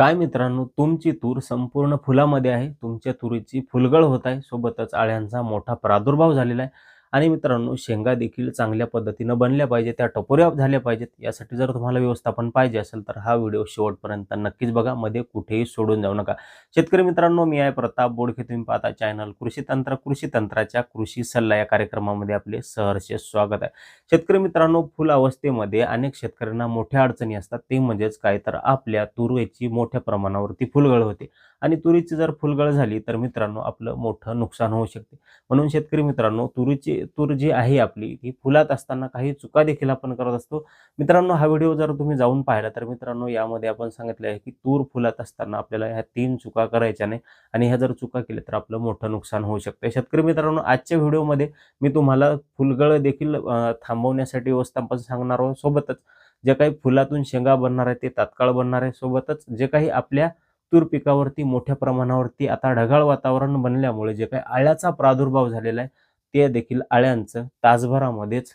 काय मित्रांनो तुमची तूर संपूर्ण फुलामध्ये आहे. तुमच्या तुरीची फुलगळ होत आहे. सोबतच आळ्यांचा मोठा प्रादुर्भाव झालेला आहे. आणि मित्रांनो शेंगा देखील चांगल्या पद्धतीनं बनल्या पाहिजेत त्या टपोऱ्या झाल्या पाहिजेत यासाठी जर तुम्हाला व्यवस्थापन पाहिजे असेल तर हा व्हिडिओ शेवटपर्यंत नक्कीच बघा मध्ये कुठेही सोडून जाऊ नका. शेतकरी मित्रांनो मी आहे प्रताप बोडखे तुम्ही पाहता चॅनल कृषी तंत्र कृषी तंत्राच्या कृषी सल्ला या कार्यक्रमामध्ये आपले सहर्ष स्वागत आहे. शेतकरी मित्रांनो फुल अवस्थेमध्ये अनेक शेतकऱ्यांना मोठ्या अडचणी असतात ते म्हणजेच काय? तर आपल्या तुरवेची मोठ्या प्रमाणावरती फुलगळ होते. आणि तुरीची जर फुलगळ झाली तर मित्रांनो आपलं मोठं नुकसान होऊ शकते. म्हणून शेतकरी मित्रांनो तुरीची तूर जी आहे आपली ही फुलात असताना काही चुका देखील आपण करत असतो. मित्रांनो हा व्हिडिओ जर तुम्ही जाऊन पाहिला तर मित्रांनो यामध्ये आपण सांगितलं आहे की तूर फुलात असताना आपल्याला ह्या तीन चुका करायच्या नाही आणि ह्या जर चुका केल्या तर आपलं मोठं नुकसान होऊ शकते. शेतकरी मित्रांनो आजच्या व्हिडिओमध्ये मी तुम्हाला फुलगळ देखील थांबवण्यासाठी व्यवस्थापन सांगणार आहोत. सोबतच जे काही फुलातून शेंगा बनणार आहे ते तात्काळ बनणार आहे. सोबतच जे काही आपल्या तूर पिकावरती मोठ्या प्रमाणावरती आता ढगाळ वातावरण बनल्यामुळे जे काही आळ्याचा प्रादुर्भाव झालेला आहे ते देखील आळ्यांचं तासभरामध्येच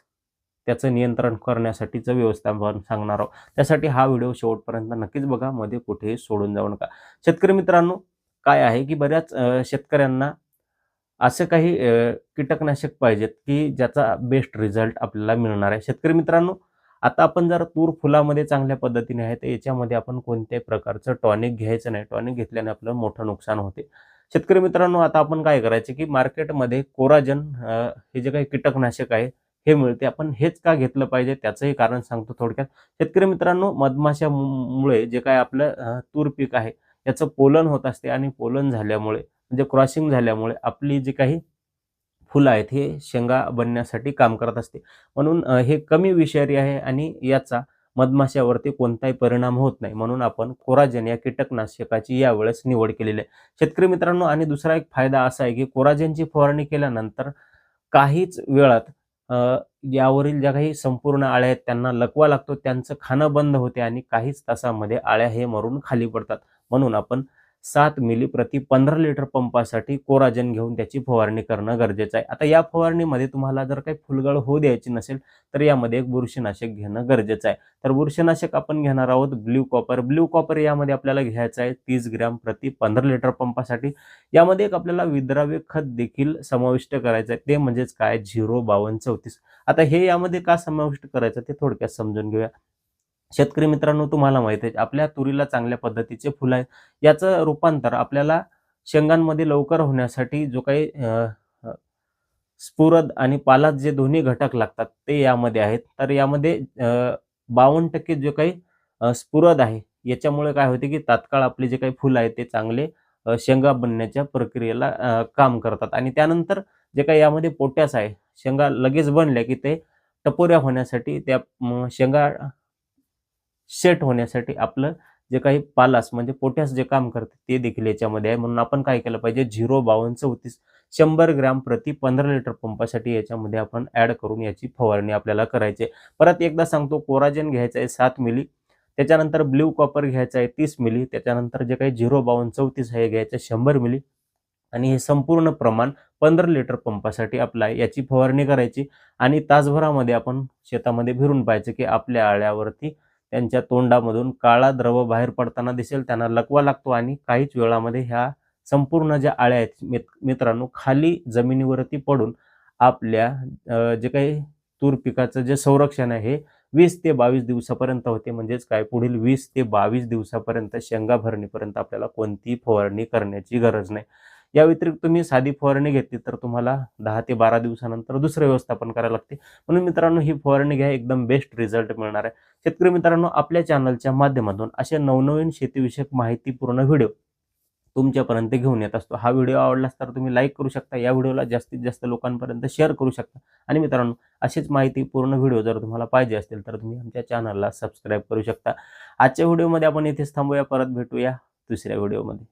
त्याचं नियंत्रण करण्यासाठीचं व्यवस्थापन सांगणार आहोत. त्यासाठी हा व्हिडिओ शेवटपर्यंत नक्कीच बघा मध्ये कुठेही सोडून जाऊ नका. शेतकरी मित्रांनो काय आहे की बऱ्याच शेतकऱ्यांना असे काही कीटकनाशक पाहिजेत की ज्याचा बेस्ट रिझल्ट आपल्याला मिळणार आहे. शेतकरी मित्रांनो आता आपण जर तूर फुलामध्ये चांगल्या पद्धतीने आहे तर याच्यामध्ये आपण कोणत्याही प्रकारचं टॉनिक घ्यायचं नाही. टॉनिक घेतल्याने आपलं मोठं नुकसान होते. शेतकरी मित्रांनो आता आपण काय करायचे की मार्केटमध्ये कोराजन हे जे काही कीटकनाशक आहे हे मिळते. आपण हेच का घेतलं पाहिजे त्याचंही कारण सांगतो थोडक्यात. शेतकरी मित्रांनो मधमाशामुळे जे काय आपलं तूर पीक आहे याचं पोलन होत असते आणि पोलन झाल्यामुळे म्हणजे क्रॉसिंग झाल्यामुळे आपली जी काही फुलं आहेत हे शेंगा बनण्यासाठी काम करत असते. म्हणून हे कमी विषारी आहे आणि याचा मधमाशावरती कोणताही परिणाम होत नाही. म्हणून आपण कोराजेन या कीटकनाशकाची यावेळेस निवड केलेली आहे. शेतकरी मित्रांनो आणि दुसरा एक फायदा असा आहे की कोराजेनची फवारणी केल्यानंतर काहीच वेळात यावरील ज्या काही संपूर्ण आळ्या आहेत त्यांना लकवा लागतो त्यांचं खाणं बंद होते आणि काहीच तासामध्ये आळ्या हे मरून खाली पडतात. म्हणून आपण सात मिली प्रति पंधरा लिटर पंपासाठी कोराजन घेऊन त्याची फवारणी करणं गरजेचं आहे. आता या फवारणीमध्ये तुम्हाला जर काही फुलगळ होऊ द्यायची नसेल तर यामध्ये एक बुरशीनाशक घेणं गरजेचं आहे. तर बुरशीनाशक आपण घेणार आहोत ब्ल्यू कॉपर. ब्ल्यू कॉपर यामध्ये आपल्याला घ्यायचं आहे तीस ग्रॅम प्रति पंधरा लिटर पंपासाठी. यामध्ये एक आपल्याला विद्राव्य खत देखील समाविष्ट करायचं आहे. ते म्हणजेच काय? झिरो बावन्न चौतीस. आता हे यामध्ये का समाविष्ट करायचं? ते थोडक्यात समजून घेऊया. शेतकरी मित्रांनो तुम्हाला माहीत आहे आपल्या तुरीला चांगल्या पद्धतीचे फुलं आहेत. याचं रूपांतर आपल्याला शेंगांमध्ये लवकर होण्यासाठी जो काही स्फुरद आणि पालात जे दोन्ही घटक लागतात ते यामध्ये आहेत. तर यामध्ये बावन्न टक्के जे काही स्फुरद आहे याच्यामुळे काय होते की तात्काळ आपले जे काही फुलं आहेत ते चांगले शेंगा बनण्याच्या प्रक्रियेला काम करतात. आणि त्यानंतर जे काही यामध्ये पोटॅस आहे शेंगा लगेच बनल्या की ते टपोऱ्या होण्यासाठी त्या शेंगा सेट होण्यासाठी आपलं जे काही पालास म्हणजे पोटॅस जे काम करते ते देखील याच्यामध्ये आहे म्हणून आपण काय केलं पाहिजे झिरो बावन्न चौतीस शंभर ग्रॅम प्रति पंधरा लिटर पंपासाठी याच्यामध्ये आपण ॲड करून याची फवारणी आपल्याला करायची आहे. परत एकदा सांगतो कोराजेन घ्यायचं आहे सात मिली त्याच्यानंतर ब्ल्यू कॉपर घ्यायचं आहे तीस मिली त्याच्यानंतर जे काही झिरो बावन्न चौतीस आहे घ्यायचं शंभर मिली आणि हे संपूर्ण प्रमाण पंधरा लिटर पंपासाठी आपला याची फवारणी करायची आणि तासभरामध्ये आपण शेतामध्ये भिरून पाहायचं की आपल्या आळ्यावरती त्यांच्या तोंडामधून काळा द्रव बाहेर पडताना दिसेल. त्यांना लकवा लागतो आणि काहीच वेळामध्ये ह्या संपूर्ण ज्या आळ्या आहेत मित्रांनो खाली जमिनीवरती पडून आपल्या जे काही तूर पिकाचं जे संरक्षण आहे हे वीस ते बावीस दिवसापर्यंत होते. म्हणजेच काय? पुढील वीस ते बावीस दिवसापर्यंत शेंगा भरणीपर्यंत आपल्याला कोणतीही फवारणी करण्याची गरज नाही. या व्यतिरिक्त तुम्ही साधी फवारणी घेतली तर तुम्हाला दहा ते बारा दिवसानंतर दुसरं व्यवस्थापन करायला लागते. म्हणून मित्रांनो ही फवारणी घ्या एकदम बेस्ट रिझल्ट मिळणार आहे. शेतकरी मित्रांनो आपल्या चॅनलच्या माध्यमातून असे नवनवीन शेतीविषयक माहितीपूर्ण व्हिडिओ तुमच्यापर्यंत घेऊन येत असतो. हा व्हिडिओ आवडलास तर तुम्ही लाईक करू शकता. या व्हिडिओला जास्तीत जास्त लोकांपर्यंत शेअर करू शकता. आणि मित्रांनो अशीच माहितीपूर्ण व्हिडिओ जर तुम्हाला पाहिजे असतील तर तुम्ही आमच्या चॅनलला सबस्क्राईब करू शकता. आजच्या व्हिडिओमध्ये आपण इथेच थांबूया. परत भेटूया दुसऱ्या व्हिडिओमध्ये